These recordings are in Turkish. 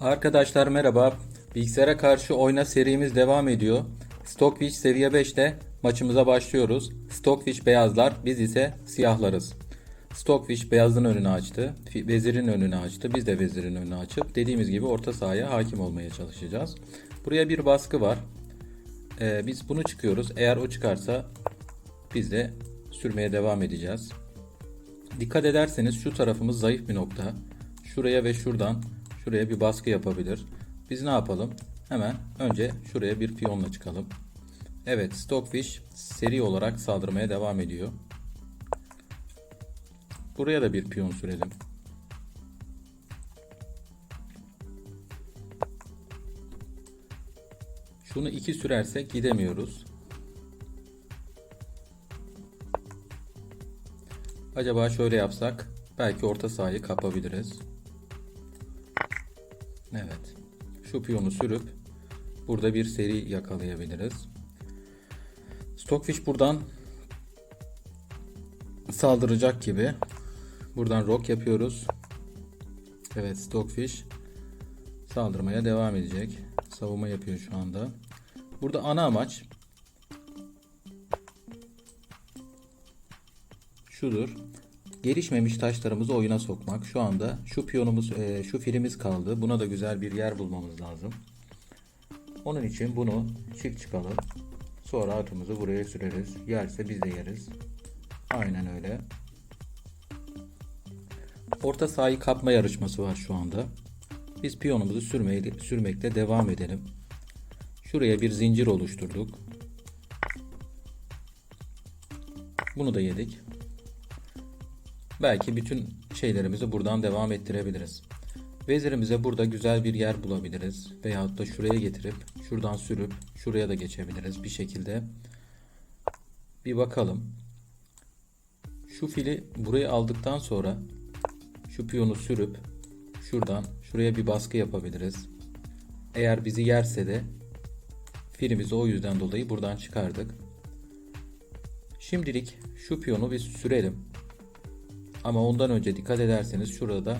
Arkadaşlar merhaba. Bilgisayara karşı oyna serimiz devam ediyor. Stockfish seviye 5'te maçımıza başlıyoruz. Stockfish beyazlar, biz ise siyahlarız. Stockfish beyazın önünü açtı. Vezirin önünü açtı. Biz de vezirin önünü açıp dediğimiz gibi orta sahaya hakim olmaya çalışacağız. Buraya bir baskı var. Ee, biz bunu çıkıyoruz. Eğer o çıkarsa biz de sürmeye devam edeceğiz. Dikkat ederseniz şu tarafımız zayıf bir nokta. Şuraya ve şuradan şuraya bir baskı yapabilir. Biz ne yapalım? Hemen önce şuraya bir piyonla çıkalım. Evet, Stockfish seri olarak saldırmaya devam ediyor. Buraya da bir piyon sürelim. Şunu iki sürersek gidemiyoruz. Acaba şöyle yapsak belki orta sahayı kapabiliriz. Şu sürüp burada bir seri yakalayabiliriz. Stockfish buradan saldıracak gibi. Buradan rock yapıyoruz. Evet Stockfish saldırmaya devam edecek. Savunma yapıyor şu anda. Burada ana amaç şudur. Gelişmemiş taşlarımızı oyuna sokmak. Şu anda şu piyonumuz, e, şu filimiz kaldı. Buna da güzel bir yer bulmamız lazım. Onun için bunu çift çıkalım. Sonra atımızı buraya süreriz. Yerse biz de yeriz. Aynen öyle. Orta sahayı kapma yarışması var şu anda. Biz piyonumuzu sürmeye, sürmekte devam edelim. Şuraya bir zincir oluşturduk. Bunu da yedik. Belki bütün şeylerimizi buradan devam ettirebiliriz. Vezirimize burada güzel bir yer bulabiliriz. Veyahut da şuraya getirip şuradan sürüp şuraya da geçebiliriz bir şekilde. Bir bakalım. Şu fili buraya aldıktan sonra şu piyonu sürüp şuradan şuraya bir baskı yapabiliriz. Eğer bizi yerse de filimizi o yüzden dolayı buradan çıkardık. Şimdilik şu piyonu bir sürelim. Ama ondan önce dikkat ederseniz şurada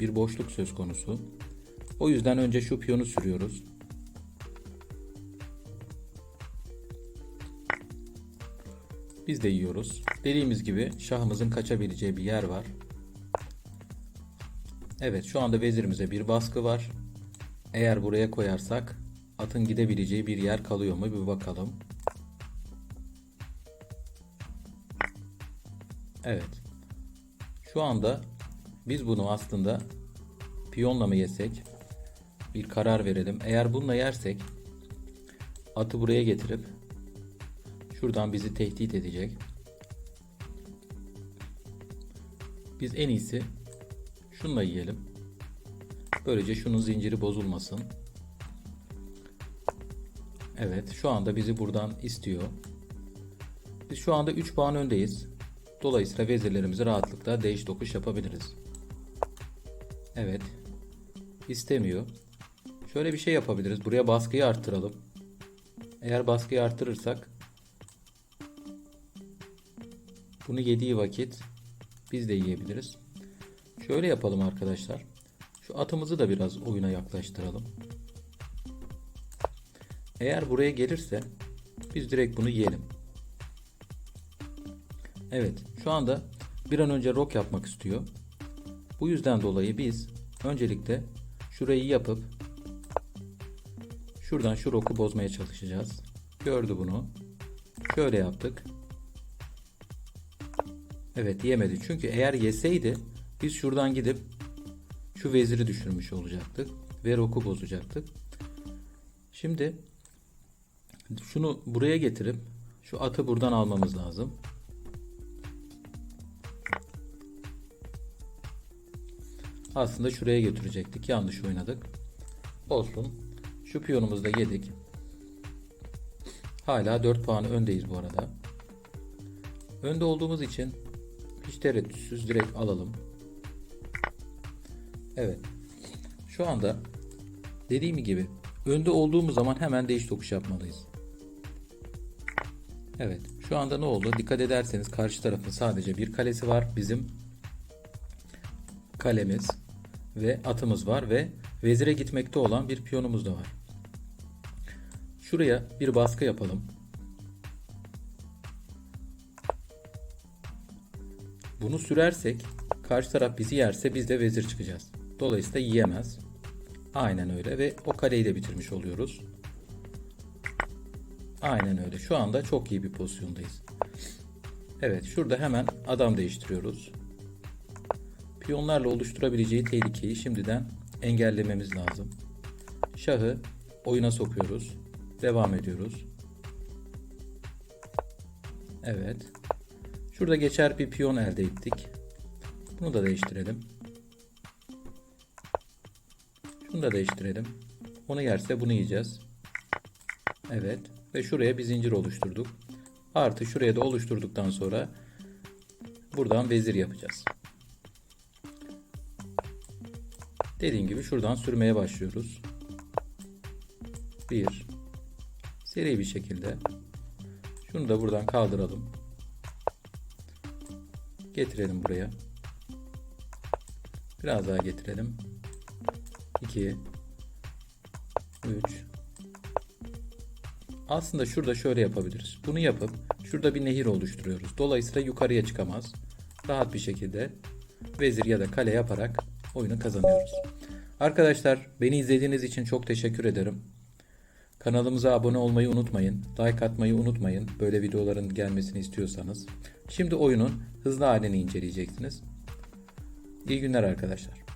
bir boşluk söz konusu. O yüzden önce şu piyonu sürüyoruz. Biz de yiyoruz. Dediğimiz gibi şahımızın kaçabileceği bir yer var. Evet şu anda vezirimize bir baskı var. Eğer buraya koyarsak atın gidebileceği bir yer kalıyor mu bir bakalım. Evet. Şu anda biz bunu aslında piyonla mı yesek bir karar verelim. Eğer bununla yersek atı buraya getirip şuradan bizi tehdit edecek. Biz en iyisi şunla yiyelim. Böylece şunun zinciri bozulmasın. Evet şu anda bizi buradan istiyor. Biz şu anda 3 puan öndeyiz. Dolayısıyla vezirlerimizi rahatlıkla değiş tokuş yapabiliriz. Evet. İstemiyor. Şöyle bir şey yapabiliriz. Buraya baskıyı arttıralım. Eğer baskıyı arttırırsak bunu yediği vakit biz de yiyebiliriz. Şöyle yapalım arkadaşlar. Şu atımızı da biraz oyuna yaklaştıralım. Eğer buraya gelirse biz direkt bunu yiyelim. Evet, şu anda bir an önce rock yapmak istiyor. Bu yüzden dolayı biz öncelikle şurayı yapıp şuradan şu rock'u bozmaya çalışacağız. Gördü bunu. Şöyle yaptık. Evet yemedi. Çünkü eğer yeseydi biz şuradan gidip şu veziri düşürmüş olacaktık. Ve rock'u bozacaktık. Şimdi şunu buraya getirip şu atı buradan almamız lazım. Aslında şuraya götürecektik. Yanlış oynadık. Olsun. Şu piyonumuzu da yedik. Hala 4 puanı öndeyiz bu arada. Önde olduğumuz için hiç tereddütsüz direkt alalım. Evet. Şu anda dediğim gibi önde olduğumuz zaman hemen değiş tokuş yapmalıyız. Evet. Şu anda ne oldu? Dikkat ederseniz karşı tarafın sadece bir kalesi var. Bizim kalemiz ve atımız var ve vezire gitmekte olan bir piyonumuz da var. Şuraya bir baskı yapalım. Bunu sürersek karşı taraf bizi yerse biz de vezir çıkacağız. Dolayısıyla yiyemez. Aynen öyle ve o kaleyi de bitirmiş oluyoruz. Aynen öyle. Şu anda çok iyi bir pozisyondayız. Evet şurada hemen adam değiştiriyoruz. Piyonlarla oluşturabileceği tehlikeyi şimdiden engellememiz lazım. Şahı oyuna sokuyoruz. Devam ediyoruz. Evet. Şurada geçer bir piyon elde ettik. Bunu da değiştirelim. Şunu da değiştirelim. Onu yerse bunu yiyeceğiz. Evet. Ve şuraya bir zincir oluşturduk. Artı şuraya da oluşturduktan sonra buradan vezir yapacağız. Dediğim gibi şuradan sürmeye başlıyoruz. Bir. Seri bir şekilde. Şunu da buradan kaldıralım. Getirelim buraya. Biraz daha getirelim. 2 3 Aslında şurada şöyle yapabiliriz. Bunu yapıp şurada bir nehir oluşturuyoruz. Dolayısıyla yukarıya çıkamaz. Rahat bir şekilde vezir ya da kale yaparak oyunu kazanıyoruz. Arkadaşlar beni izlediğiniz için çok teşekkür ederim. Kanalımıza abone olmayı unutmayın. Like atmayı unutmayın. Böyle videoların gelmesini istiyorsanız. Şimdi oyunun hızlı halini inceleyeceksiniz. İyi günler arkadaşlar.